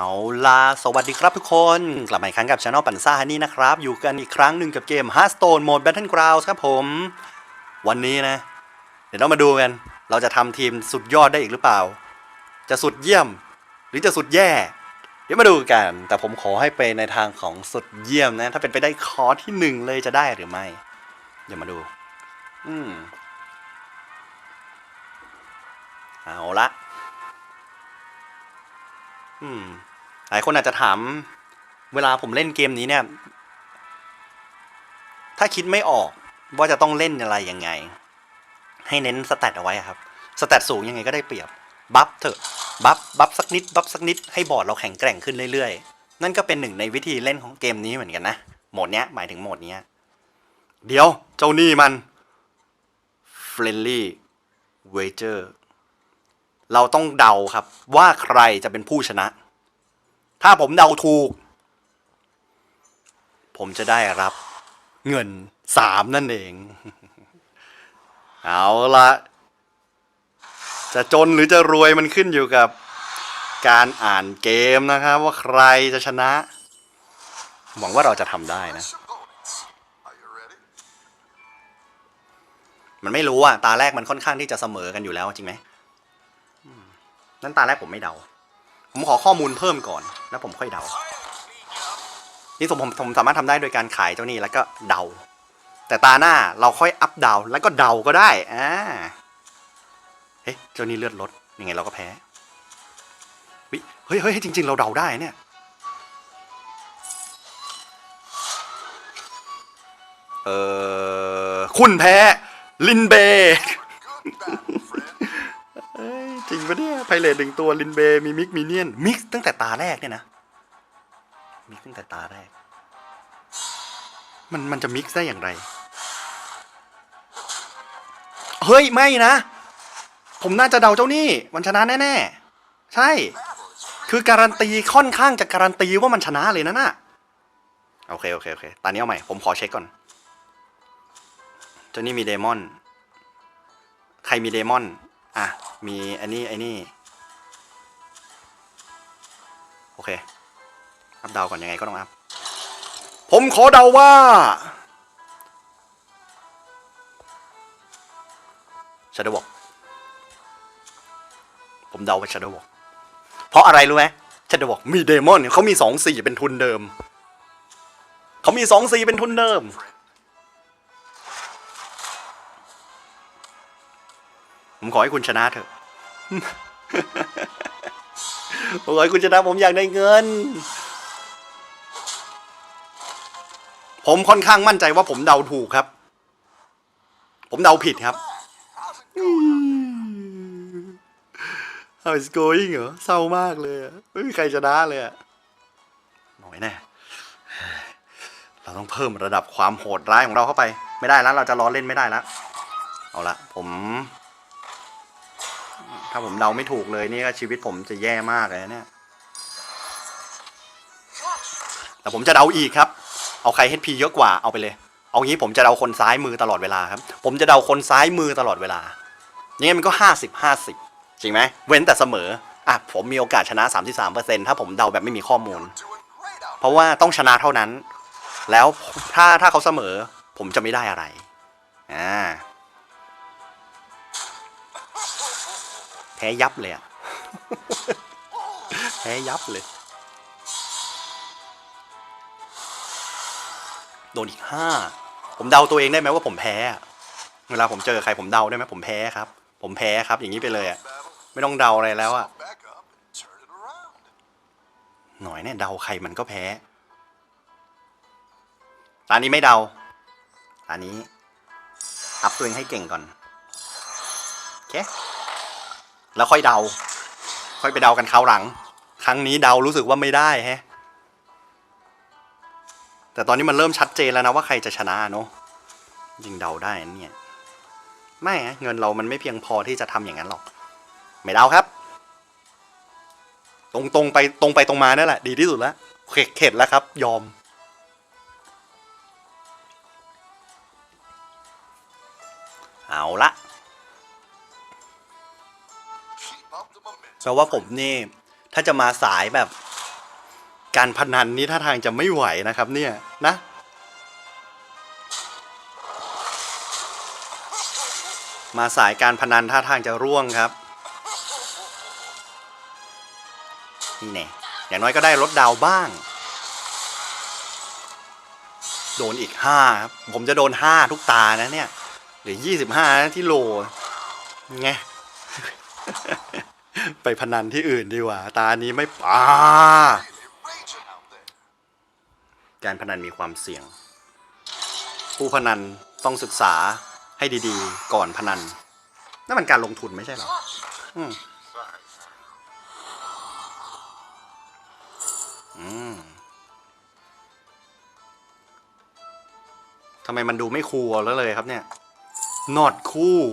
เอาล่ะสวัสดีครับทุกคน กลับมาอีกครั้งกับช anel ปั่นซ่าฮันนี่นะครับ อยู่กันอีกครั้งหนึ่งกับเกม Hearthstone Mode Battlegrounds ครับผม วันนี้นะ เดี๋ยวเรามาดูกัน เราจะทำทีมสุดยอดได้อีกหรือเปล่า จะสุดเยี่ยม หรือจะสุดแย่ เดี๋ยวมาดูกัน แต่ผมขอให้ไปในทางของสุดเยี่ยมนะ ถ้าเป็นไปได้คอที่หนึ่งเลยจะได้หรือไม่ เดี๋ยวมาดู อืมเอาละอืม หลายคนอาจจะถาม เวลาผมเล่นเกมนี้เนี่ย ถ้าคิดไม่ออกว่าจะต้องเล่นอะไรยังไง ให้เน้นสแตทเอาไว้ครับ สแตทสูงยังไงก็ได้เปรียบ บัฟเถอะ บัฟ บัฟสักนิด บัฟสักนิด ให้บอร์ดเราแข็งแกร่งขึ้นเรื่อยๆ นั่นก็เป็นหนึ่งในวิธีเล่นของเกมนี้เหมือนกันนะ โหมดเนี้ย หมายถึงโหมดเนี้ย เดี๋ยว เจ้านี่มัน Friendly Wager เราต้องเดาครับว่าใครจะเป็นผู้ชนะ ถ้าผมเดาถูก ผมจะได้รับเงินสามนั่นเอง เอาละจะจนหรือจะรวยมันขึ้นอยู่กับการอ่านเกมนะครับ ว่าใครจะชนะ หวังว่าเราจะทำได้นะ มันไม่รู้อะตาแรกมันค่อนข้างที่จะเสมอกันอยู่แล้วจริงไหมนั่นตาแรกผมไม่เดา ผมขอข้อมูลเพิ่มก่อน แล้วผมค่อยเดา นี่ผมผมผมสามารถทำได้โดยการขายเจ้านี่แล้วก็เดา แต่ตาหน้าเราค่อยอัพเดาแล้วก็เดาก็ได้อ่าเฮ้ยเจ้านี่เลือดลดยังไงเราก็แพ้วิเฮ้ยเฮ้ยจริง ๆ เราเดาได้เนี่ยเออคุณแพ้ลินเบ ปะเนี่ยไพเรตหนึ่งตัวลินเบย์มีมิกมิเนียนมิกตั้งแต่ตาแรกเนี่ยนะ มิกตั้งแต่ตาแรก มันมันจะมิกซ์ได้อย่างไร เฮ้ย ไม่นะ ผมน่าจะเดาเจ้านี่ มันชนะแน่ๆ ใช่ คือการันตีค่อนข้างจะการันตีว่ามันชนะเลยนะน่ะโอเค โอเค โอเค ตอนนี้เอาใหม่ ผมขอเช็คก่อน เจ้านี่มีเดมอน ใครมีเดมอน อะ มีอันนี้ไอ้นี่โอเค อัพเดาก่อนยังไงก็ต้องอัพ ผมขอเดาว่า ชาดบอกผมเดาว่าชาดบอกเพราะอะไรรู้ไหมชาดบอกมีเดมอนเขามีสองสี่เป็นทุนเดิม เขามีสองสี่เป็นทุนเดิม ผมขอให้คุณชนะเถอะ ผมขอให้คุณชนะผมอยากได้เงิน ผมค่อนข้างมั่นใจว่าผมเดาถูกครับ ผมเดาผิดครับ How is going เหรอเศร้ามากเลยไม่มีใครชนะเลยอะหน่อยแน่เราต้องเพิ่มระดับความโหดร้ายของเราเข้าไป ไม่ได้แล้ว เราจะล้อเล่นไม่ได้แล้ว เอาละผม ถ้าผมเดาไม่ถูกเลยนี่ก็ชีวิตผมจะแย่มากเลยนะเนี่ย แต่ผมจะเดาอีกครับ เอาใคร HP เยอะกว่าเอาไปเลย เอางี้ผมจะเดาคนซ้ายมือตลอดเวลาครับ ผมจะเดาคนซ้ายมือตลอดเวลาอย่างงี้มันก็ห้าสิบห้าสิบจริงไหม เว้นแต่เสมอ อะ ผมมีโอกาสชนะ 33%ถ้าผมเดาแบบไม่มีข้อมูล เพราะว่าต้องชนะเท่านั้น แล้วถ้าถ้าเขาเสมอ ผมจะไม่ได้อะไร อ่า แพ้ยับเลยอะแพ้ยับเลย โดนอีกห้า ผมเดาตัวเองได้ไหมว่าผมแพ้ เวลาผมเจอใครผมเดาได้ไหมผมแพ้ครับ ผมแพ้ครับ อย่างนี้ไปเลยอะไม่ต้องเดาอะไรแล้วอะหน่อยเนี่ยเดาใครมันก็แพ้ตอนนี้ไม่เดาตอนนี้อัพตัวเองให้เก่งก่อน โอเค แล้วค่อยเดา ค่อยไปเดากันคราวหลัง ครั้งนี้เดารู้สึกว่าไม่ได้แฮะ แต่ตอนนี้มันเริ่มชัดเจนแล้วนะว่าใครจะชนะเนาะยิงเดาได้นเนี่ยไม่เงินเรามันไม่เพียงพอที่จะทำอย่างนั้นหรอก ไม่เดาครับ ตรงตรงไปตรงไปตรงมานั่นแหละ ดีที่สุดแล้วเข็ดเข็ดแล้วครับ ยอม เอาละ แปลว่าผมนี่ ถ้าจะมาสายแบบการพนันนี้ท่าทางจะไม่ไหวนะครับเนี่ยนะ มาสายการพนันท่าทางจะร่วงครับ นี่แน่อย่างน้อยก็ได้ลดดาวบ้าง โดนอีกห้าครับ ผมจะโดนห้าทุกตานะเนี่ย หรือยี่สิบห้าที่โลไง ไปพนันที่อื่นดีกว่า ตานี้ไม่ปาการพนันมีความเสี่ยง ผู้พนันต้องศึกษาให้ดีๆ ก่อนพนันนั่นมันการลงทุนไม่ใช่หรออืมอืมทำไมมันดูไม่คูลแล้วเลยครับเนี่ย not cool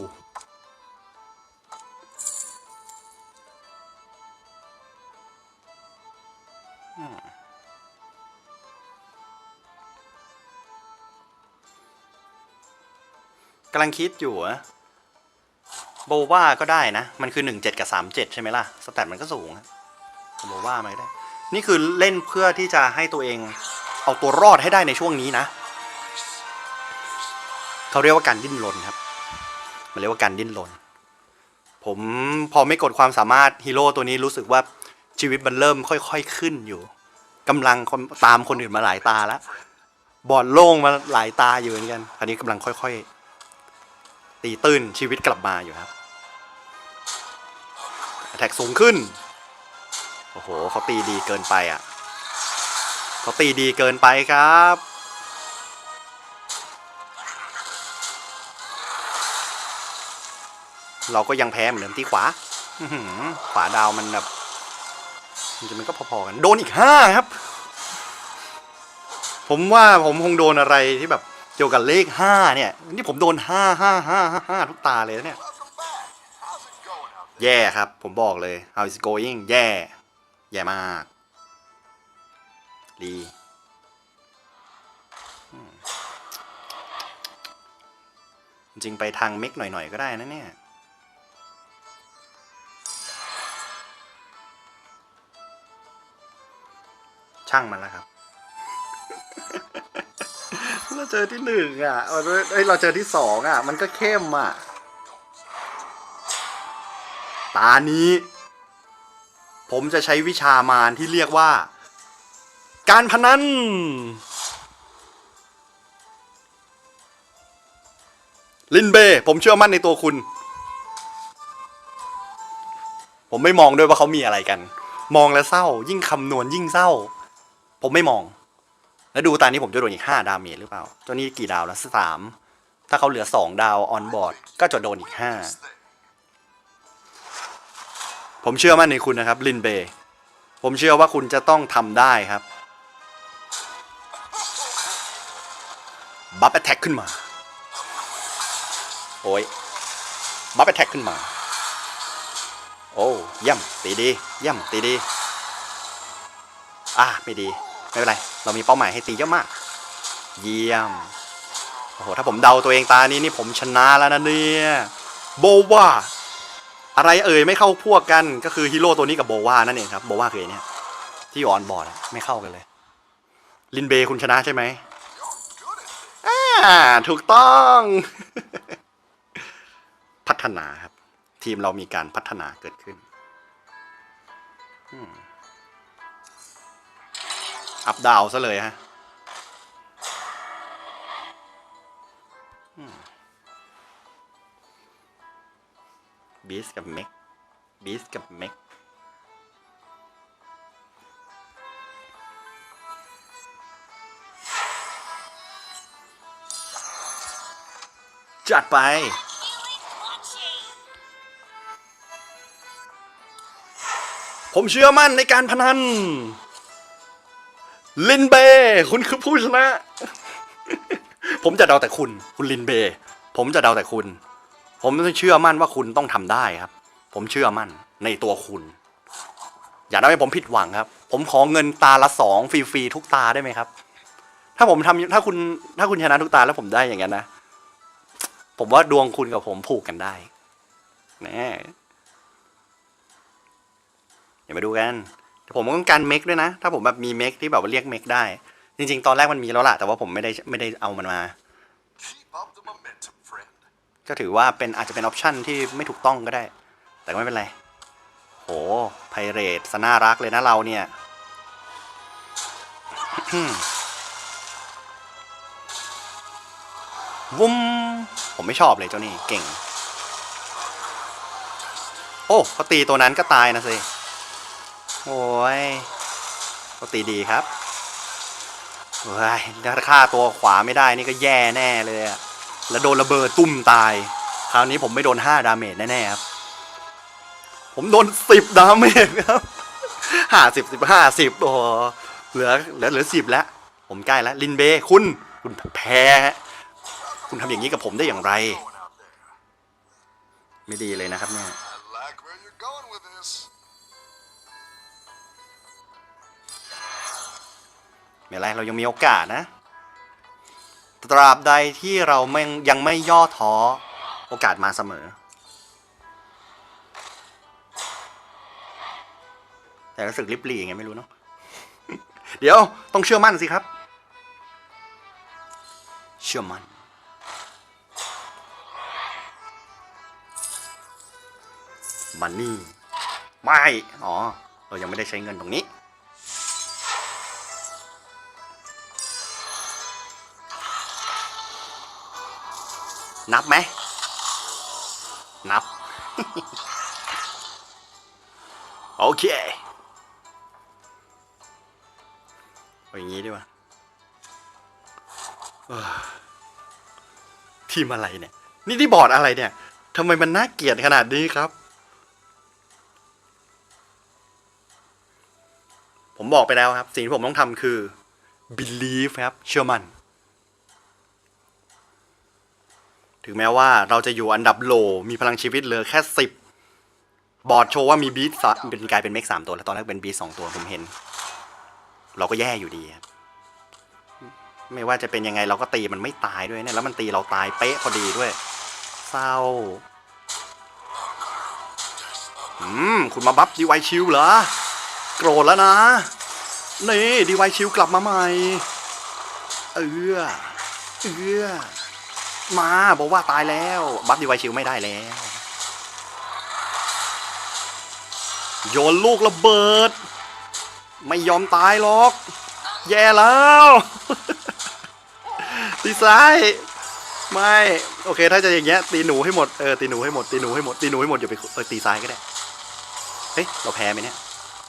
กำลังคิดอยู่อะโบว่าก็ได้นะ มันคือหนึ่งเจ็ดกับสามเจ็ดใช่ไหมล่ะ สแตทมันก็สูงโบว่ามาก็ได้ นี่คือเล่นเพื่อที่จะให้ตัวเองเอาตัวรอดให้ได้ในช่วงนี้นะ เขาเรียกว่าการดิ้นรนครับ มันเรียกว่าการดิ้นรน ผมพอไม่กดความสามารถฮีโร่ตัวนี้รู้สึกว่าชีวิตมันเริ่มค่อย ๆ ขึ้นอยู่กำลังตามคนอื่นมาหลายตาแล้ว บอดโล่งมาหลายตาอยู่เหมือนกัน อันนี้กำลังค่อย ๆ ตีตื้นชีวิตกลับมาอยู่ครับแท็กสูงขึ้น โอ้โหเขาตีดีเกินไปอะเขาตีดีเกินไปครับ เราก็ยังแพ้เหมือนเดิมที่ขวาขวาดาวมันแบบจริงๆมันก็พอๆกัน โดนอีกห้าครับ ผมว่าผมคงโดนอะไรที่แบบ เกี่ยวกับเลขห้าเนี่ยนี่ผมโดนห้าห้าห้าห้าทุกตาเลยนะเนี่ย แย่ครับ ผมบอกเลย how is it going แย่ แย่มากดีจริงไปทางเม็กหน่อยๆ ก็ได้นะเนี่ยช่างมันแล้วครับ เราเจอที่หนึ่งอะเอ้ยเราเจอที่สองอะ มันก็เข้มอะ ตานี้ ผมจะใช้วิชามารที่เรียกว่า การพนันลินเบ ผมเชื่อมั่นในตัวคุณ ผมไม่มองด้วยว่าเขามีอะไรกัน มองแล้วเศร้า ยิ่งคำนวณยิ่งเศร้า ผมไม่มอง แล้วดูตานี้ผมจะโดนอีกห้าดาเมจหรือเปล่าตัวนี้กี่ดาวแล้วสามถ้าเขาเหลือสองดาวออนบอร์ดก็จะโดนอีกห้าผมเชื่อมั่นในคุณนะครับลินเบย์ผมเชื่อว่าคุณจะต้องทำได้ครับบัฟแอ t แทกขึ้นมา โอ้ยบัฟแอ t แทกขึ้นมา โอ้เยี่ยมตีดีเยี่ยมตีดี อะไม่ดี ไม่เป็นไร เรามีเป้าหมายให้ตีเยอะมาก เยี่ยม โอ้โห ถ้าผมเดาตัวเองตานี้นี่ผมชนะแล้วนะเนี่ย โบว่าอะไรเอ่ยไม่เข้าพวกกัน ก็คือฮีโร่ตัวนี้กับโบวานั่นเองครับ โบวาคือเนี่ยที่ออนบอร์ดไม่เข้ากันเลย ลินเบย์คุณชนะใช่ไหมอ่า ถูกต้อง พัฒนาครับ ทีมเรามีการพัฒนาเกิดขึ้น อืม อัพดาวซะเลยฮะบีสกับเม็กบีสกับเม็กจัดไป ผมเชื่อมั่นในการพนัน ลินเบย์คุณคือผู้ชนะ ผมจะเดาแต่คุณ คุณลินเบย์ผมจะเดาแต่คุณ ผมเชื่อมั่นว่าคุณต้องทำได้ครับ ผมเชื่อมั่นในตัวคุณ อย่าทำให้ผมผิดหวังครับ ผมขอเงินตาละสองฟรีๆทุกตาได้ไหมครับ ถ้าผมทำถ้าคุณ ถ้าคุณชนะทุกตาแล้วผมได้อย่างนั้นนะ ผมว่าดวงคุณกับผมผูกกันได้แน่เดี๋ยวมาดูกัน ผมก็ต้องการเมคด้วยนะ ถ้าผมแบบมีเมคที่แบบว่าเรียกเมคได้ จริงๆ ตอนแรกมันมีแล้วล่ะ แต่ว่าผมไม่ได้ไม่ได้เอามันมา Keep up the momentum, friend. ก็ถือว่าเป็นอาจจะเป็นออปชันที่ไม่ถูกต้องก็ได้ แต่ก็ไม่เป็นไร โหไพเรตสน่ารักเลยนะเราเนี่ยวุ้มผมไม่ชอบเลยเจ้านี่เก่ง โอ้เขาตีตัวนั้นก็ตายนะสิ โอ้ยเขาตีดีครับเฮ้ยถ้าฆ่าตัวขวาไม่ได้นี่ก็แย่แน่เลยอะแล้วโดนระเบิดตุ้มตาย คราวนี้ผมไม่โดน 5 ดาเมจแน่ๆครับ ผมโดน 10 ดาเมจครับห้าสิบสิบห้าสิบโอ้โหเหลือเหลือเหลือสิบแล้ว ผมใกล้แล้ว ลินเบคุณ คุณแพ้ คุณทำอย่างนี้กับผมได้อย่างไร ไม่ดีเลยนะครับเนี่ย เป็นไรเรายังมีโอกาสนะ ตราบใดที่เราไม่ยังไม่ย่อท้อโอกาสมาเสมอ แต่รู้สึกริบหรี่ไงไม่รู้เนาะเดี๋ยวต้องเชื่อมั่นสิครับ เชื่อมั่นมันนี่ไม่ อ๋อ เรายังไม่ได้ใช้เงินตรงนี้ นับไหม นับ โอเคเอาอย่างนี้ดีกว่าทีมอะไรเนี่ย นี่ที่บอร์ดอะไรเนี่ยทำไมมันน่าเกลียดขนาดนี้ครับ ผมบอกไปแล้วครับ สิ่งที่ผมต้องทำคือ believe ครับ เชื่อมั่น ถึงแม้ว่าเราจะอยู่อันดับโล มีพลังชีวิตเหลือแค่สิบบอร์ดโชว์ว่ามีบีทสเป็นกลายเป็นเมกสามตัว แล้วตอนแรกเป็นบีทสองตัวผมเห็น เราก็แย่อยู่ดีครับไม่ว่าจะเป็นยังไงเราก็ตีมันไม่ตายด้วยเนี่ยแล้วมันตีเราตายเป๊ะพอดีด้วย เศร้าอืมคุณมาบัฟดีไวชิวเหรอ โกรธแล้วนะ นี่ดีไวชิวกลับมาใหม่ เออเออ มาบอกว่าตายแล้ว บัฟดีไวชิวไม่ได้แล้ว โยนลูกระเบิด ไม่ยอมตายหรอก แย่แล้วตีซ้ายไม่โอเค ถ้าจะอย่างเงี้ยตีหนูให้หมดเออตีหนูให้หมดตีหนูให้หมดตีหนูให้หมดอย่าไปเออตีซ้ายก็ได้เฮ้ยเราแพ้ไหมเนี่ย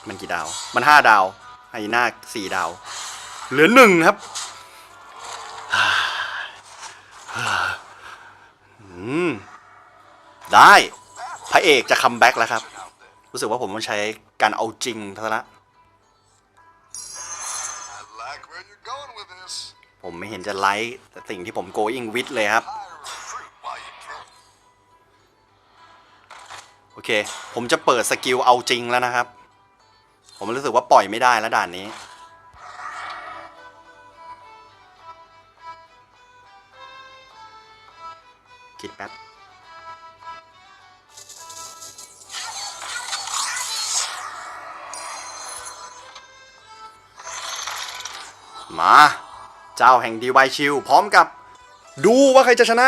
มันกี่ดาว มันห้าดาวไอ้หน้าสี่ดาว เหลือหนึ่งครับ อืม ได้ พระเอกจะคัมแบ็กแล้วครับ รู้สึกว่าผมต้องใช้การเอาจริงทัศนะผมไม่เห็นจะไลค์แต่สิ่งที่ผม going with เลยครับ โอเค ผมจะเปิดสกิลเอาจริงแล้วนะครับ ผมรู้สึกว่าปล่อยไม่ได้แล้วด่านนี้ คิดแป๊บมา เจ้าแห่งดีไวชิลพร้อมกับ ดูว่าใครจะชนะ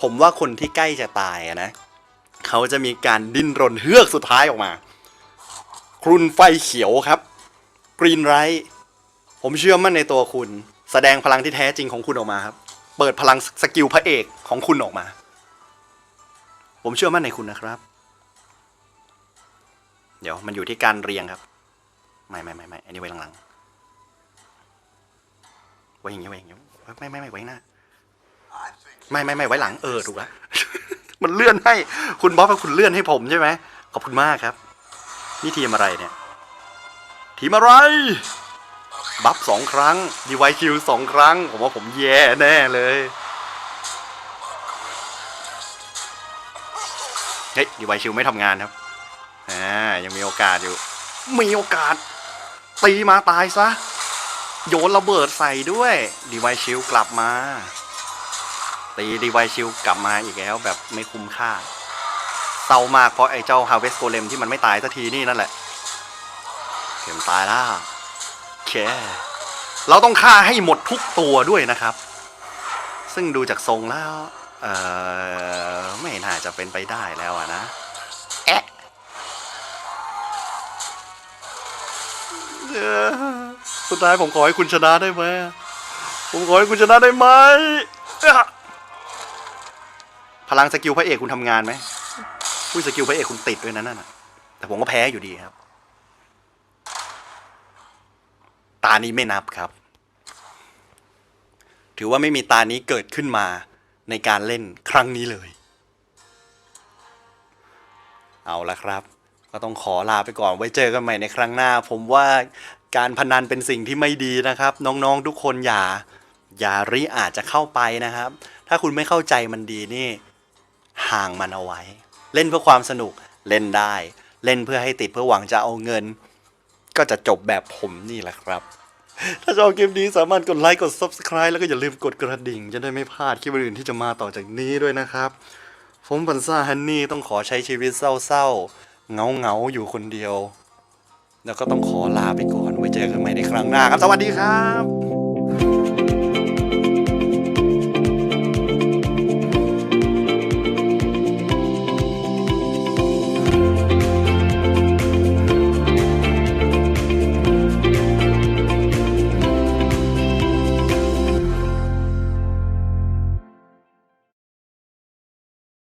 ผมว่าคนที่ใกล้จะตายนะ เขาจะมีการดิ้นรนเฮือกสุดท้ายออกมา ครุนไฟเขียวครับ กรีนไรท์ผมเชื่อมั่นในตัวคุณ แสดงพลังที่แท้จริงของคุณออกมาครับ เปิดพลังสกิลพระเอกของคุณออกมา ผมเชื่อมั่นในคุณนะครับ เดี๋ยวมันอยู่ที่การเรียงครับ ไม่ไม่ไม่ไม่อันนี้ไว้หลังๆไว้อย่างนี้ไว้อย่างนี้ไม่ไม่ไม่ไว้หน้าไม่ไม่ไม่ไว้หลังเออถูกแล้วมันเลื่อนให้คุณบอบกับคุณเลื่อนให้ผมใช่ไหมขอบคุณมากครับ นี่ทีมอะไรเนี่ย ทีมอะไร บัฟสองครั้งดีไวคิวสองครั้ง ผมว่าผมแย่แน่เลยเฮ้ยดีไวคิวไม่ทำงานครับอ่ายังมีโอกาสอยู่ มีโอกาส ตีมาตายซะ โยนระเบิดใส่ด้วยดีไวชิลกลับมา ตีดีไวชิลกลับมาอีกแล้วแบบไม่คุ้มค่าเศร้ามากเพราะไอ้เจ้าฮาเวสโกเลมที่มันไม่ตายสักทีนี่นั่นแหละเข็มตายแล้ว เค เราต้องฆ่าให้หมดทุกตัวด้วยนะครับ ซึ่งดูจากทรงแล้ว เออไม่น่าจะเป็นไปได้แล้วอะนะแอะเอ่อสุดท้ายผมขอให้คุณชนะได้ไหมผมขอให้คุณชนะได้ไหมพลังสกิลพระเอกคุณทำงานไหมอุ้ยสกิลพระเอกคุณติดด้วยนะนั่นน่ะแต่ผมก็แพ้อยู่ดีครับ ตานี้ไม่นับครับ ถือว่าไม่มีตานี้เกิดขึ้นมาในการเล่นครั้งนี้เลย เอาละครับ ก็ต้องขอลาไปก่อนไว้เจอกันใหม่ในครั้งหน้า ผมว่าการพนันเป็นสิ่งที่ไม่ดีนะครับ น้องๆทุกคนอย่า อย่าริอาจจะเข้าไปนะครับ ถ้าคุณไม่เข้าใจมันดีนี่ ห่างมันเอาไว้ เล่นเพื่อความสนุกเล่นได้ เล่นเพื่อให้ติดเพื่อหวังจะเอาเงิน ก็จะจบแบบผมนี่แหละครับ ถ้าชอบคลิปนี้สามารถกดไลค์กด Subscribe แล้วก็อย่าลืมกดกระดิ่ง จะได้ไม่พลาดคลิปอื่นที่จะมาต่อจากนี้ด้วยนะครับ ผมปันซ่าฮันนี่ต้องขอใช้ชีวิตเศร้าๆเงาๆอยู่คนเดียว แล้วก็ต้องขอลาไปก่อนไว้เจอกันใหม่ในครั้งหน้าครับ สวัสดีครับ